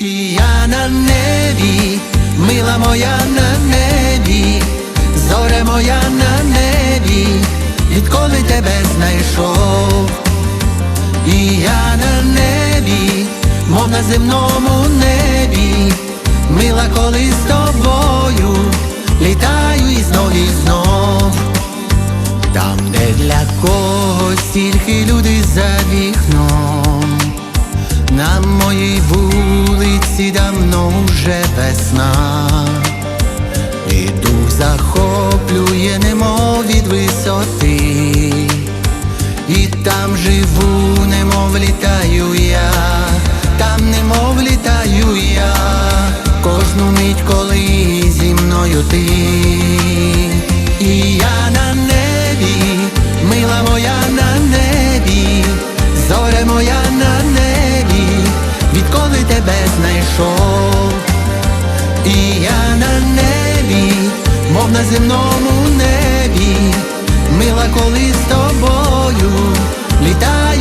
І я на небі, мила моя на небі, зоре моя на небі, відколи тебе знайшов. І я на небі, мов на земному небі, мила, коли з тобою літаю і знов на моїй вулиці давно вже весна, і дух захоплює, немов від висоти, і там живу, немов літаю я, там немов літаю я, кожну мить, коли зі мною ти, і я на небі, мила моя на і я на небі, мов на земному небі, мила, коли з тобою літаю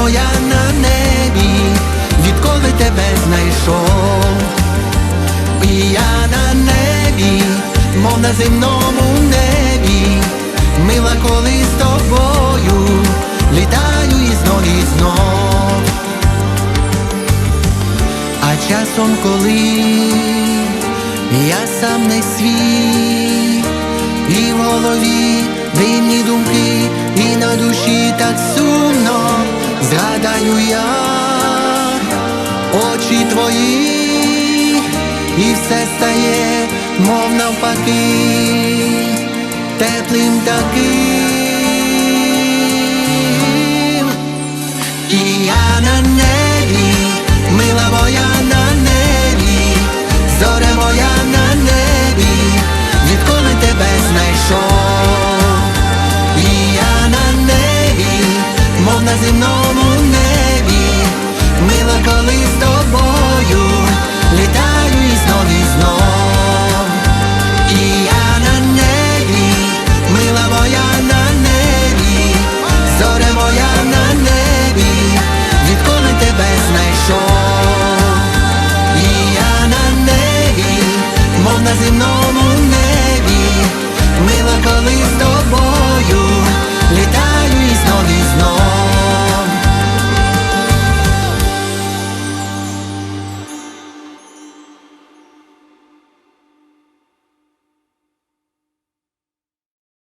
моя на небі, відколи тебе знайшов. І я на небі, мов на земному небі, мила, коли з тобою літаю і знов і знов. А часом, коли я сам не свій, і в голові дивні думки, і на душі так сумно, згадаю я очі твої, і все стає, мов навпаки, теплим таким. І я на небі, мила моя на небі, зоре моя на небі, відколи тебе знайшов, і я на Believe.